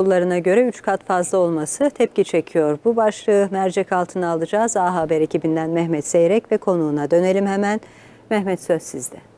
Okullarına göre 3 kat fazla olması tepki çekiyor. Bu başlığı mercek altına alacağız. A Haber ekibinden Mehmet Seyrek ve konuğuna dönelim hemen. Mehmet söz sizde.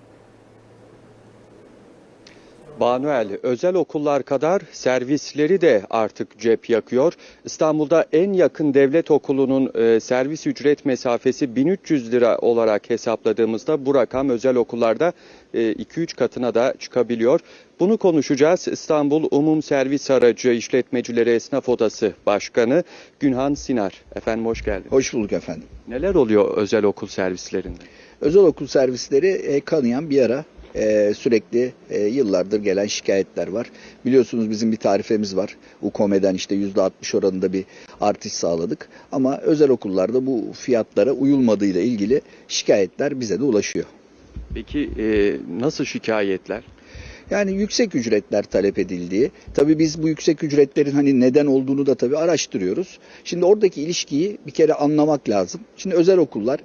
Banuel, özel okullar kadar servisleri de artık cep yakıyor. İstanbul'da en yakın devlet okulunun e, servis ücret mesafesi 1300 lira olarak hesapladığımızda bu rakam özel okullarda e, 2-3 katına da çıkabiliyor. Bunu konuşacağız. İstanbul Umum Servis Aracı İşletmecileri Esnaf Odası Başkanı Günhan Sinar. Efendim hoş geldiniz. Hoş bulduk efendim. Neler oluyor özel okul servislerinde? Özel okul servisleri e, kanayan bir ara e, sürekli e, yıllardır gelen şikayetler var. Biliyorsunuz bizim bir tarifemiz var. UKOME'den işte %60 oranında bir artış sağladık. Ama özel okullarda bu fiyatlara uyulmadığıyla ilgili şikayetler bize de ulaşıyor. Peki e, nasıl şikayetler? Yani yüksek ücretler talep edildiği. Tabii biz bu yüksek ücretlerin hani neden olduğunu da tabii araştırıyoruz. Şimdi oradaki ilişkiyi bir kere anlamak lazım. Şimdi özel okullar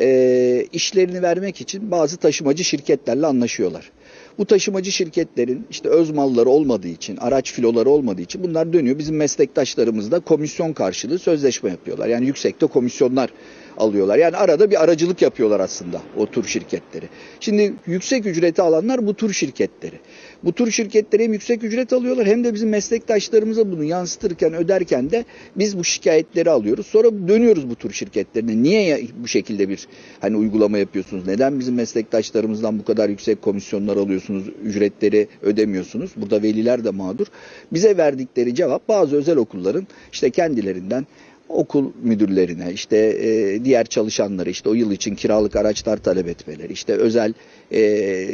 e, işlerini vermek için bazı taşımacı şirketlerle anlaşıyorlar. Bu taşımacı şirketlerin işte öz malları olmadığı için, araç filoları olmadığı için bunlar dönüyor. Bizim meslektaşlarımız da komisyon karşılığı sözleşme yapıyorlar. Yani yüksekte komisyonlar alıyorlar. Yani arada bir aracılık yapıyorlar aslında o tur şirketleri. Şimdi yüksek ücreti alanlar bu tur şirketleri. Bu tur şirketleri hem yüksek ücret alıyorlar hem de bizim meslektaşlarımıza bunu yansıtırken öderken de biz bu şikayetleri alıyoruz. Sonra dönüyoruz bu tur şirketlerine. Niye bu şekilde bir hani uygulama yapıyorsunuz? Neden bizim meslektaşlarımızdan bu kadar yüksek komisyonlar alıyorsunuz? Ücretleri ödemiyorsunuz? Burada veliler de mağdur. Bize verdikleri cevap bazı özel okulların işte kendilerinden okul müdürlerine, işte e, diğer çalışanları, işte o yıl için kiralık araçlar talep etmeleri, işte özel e,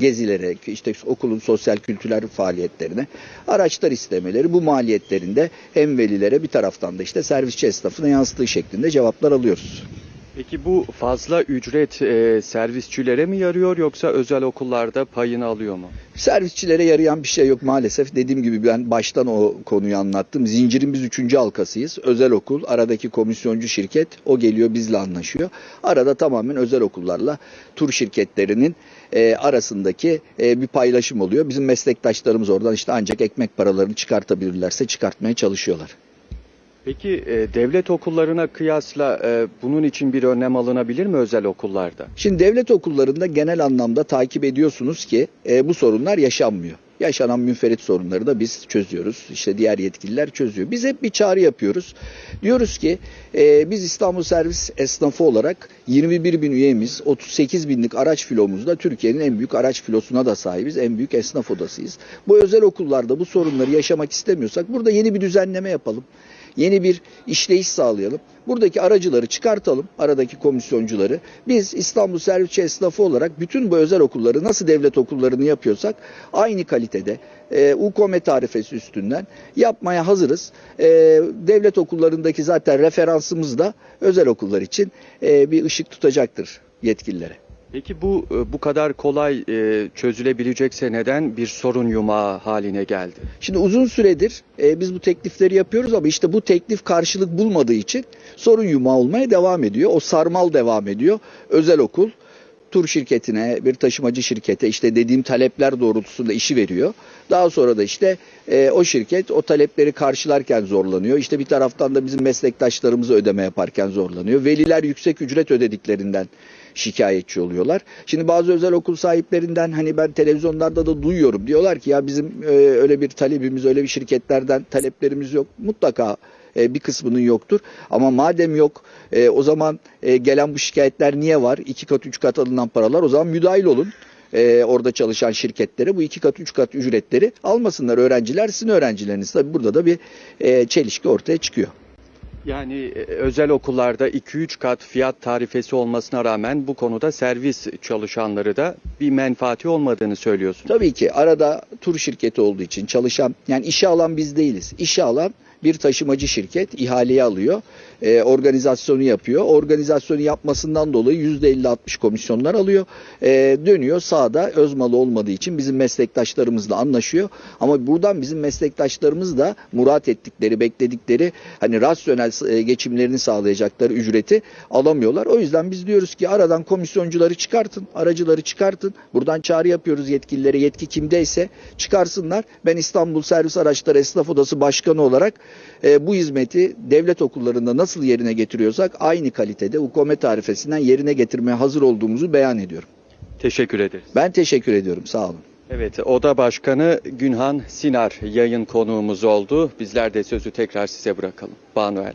gezilere, işte okulun sosyal kültürel faaliyetlerine araçlar istemeleri, bu maliyetlerinde hem velilere bir taraftan da işte servisçi esnafına yansıttığı şeklinde cevaplar alıyoruz. Peki bu fazla ücret e, servisçilere mi yarıyor yoksa özel okullarda payını alıyor mu? Servisçilere yarayan bir şey yok maalesef. Dediğim gibi ben baştan o konuyu anlattım. Zincirin biz üçüncü halkasıyız. Özel okul, aradaki komisyoncu şirket o geliyor bizle anlaşıyor. Arada tamamen özel okullarla tur şirketlerinin e, arasındaki e, bir paylaşım oluyor. Bizim meslektaşlarımız oradan işte ancak ekmek paralarını çıkartabilirlerse çıkartmaya çalışıyorlar. Peki e, devlet okullarına kıyasla e, bunun için bir önlem alınabilir mi özel okullarda? Şimdi devlet okullarında genel anlamda takip ediyorsunuz ki e, bu sorunlar yaşanmıyor. Yaşanan münferit sorunları da biz çözüyoruz. İşte diğer yetkililer çözüyor. Biz hep bir çağrı yapıyoruz. Diyoruz ki e, biz İstanbul Servis esnafı olarak 21 bin üyemiz, 38 binlik araç filomuzda Türkiye'nin en büyük araç filosuna da sahibiz. En büyük esnaf odasıyız. Bu özel okullarda bu sorunları yaşamak istemiyorsak burada yeni bir düzenleme yapalım. Yeni bir işleyiş sağlayalım. Buradaki aracıları çıkartalım, aradaki komisyoncuları. Biz İstanbul Servisçi Esnafı olarak bütün bu özel okulları nasıl devlet okullarını yapıyorsak aynı kalitede e, UKOME tarifesi üstünden yapmaya hazırız. E, devlet okullarındaki zaten referansımız da özel okullar için e, bir ışık tutacaktır yetkililere. Peki bu e, bu kadar kolay e, çözülebilecekse neden bir sorun yumağı haline geldi? Şimdi uzun süredir e, biz bu teklifleri yapıyoruz ama işte bu teklif karşılık bulmadığı için sorun yumağı olmaya devam ediyor. O sarmal devam ediyor. Özel okul tur şirketine, bir taşımacı şirkete işte dediğim talepler doğrultusunda işi veriyor. Daha sonra da işte e, o şirket o talepleri karşılarken zorlanıyor. İşte bir taraftan da bizim meslektaşlarımıza ödeme yaparken zorlanıyor. Veliler yüksek ücret ödediklerinden şikayetçi oluyorlar. Şimdi bazı özel okul sahiplerinden hani ben televizyonlarda da duyuyorum. Diyorlar ki ya bizim e, öyle bir talebimiz, öyle bir şirketlerden taleplerimiz yok. Mutlaka e, bir kısmının yoktur. Ama madem yok e, o zaman e, gelen bu şikayetler niye var? İki kat, üç kat alınan paralar o zaman müdahil olun. E, orada çalışan şirketlere bu iki kat, üç kat ücretleri almasınlar. Öğrenciler sizin öğrencileriniz. Tabii burada da bir e, çelişki ortaya çıkıyor. Yani e, özel okullarda 2-3 kat fiyat tarifesi olmasına rağmen bu konuda servis çalışanları da bir menfaati olmadığını söylüyorsun. Tabii ki arada tur şirketi olduğu için çalışan yani işe alan biz değiliz. İşe alan bir taşımacı şirket ihaleyi alıyor. e, organizasyonu yapıyor. Organizasyonu yapmasından dolayı %50-60 komisyonlar alıyor. E, dönüyor sağda öz malı olmadığı için bizim meslektaşlarımızla anlaşıyor. Ama buradan bizim meslektaşlarımız da murat ettikleri, bekledikleri hani rasyonel e, geçimlerini sağlayacakları ücreti alamıyorlar. O yüzden biz diyoruz ki aradan komisyoncuları çıkartın, aracıları çıkartın. Buradan çağrı yapıyoruz yetkililere. Yetki kimdeyse çıkarsınlar. Ben İstanbul Servis Araçları Esnaf Odası Başkanı olarak e, bu hizmeti devlet okullarında nasıl yerine getiriyorsak aynı kalitede UKOME tarifesinden yerine getirmeye hazır olduğumuzu beyan ediyorum. Teşekkür ederiz. Ben teşekkür ediyorum. Sağ olun. Evet, Oda Başkanı Günhan Sinar yayın konuğumuz oldu. Bizler de sözü tekrar size bırakalım. Banuel.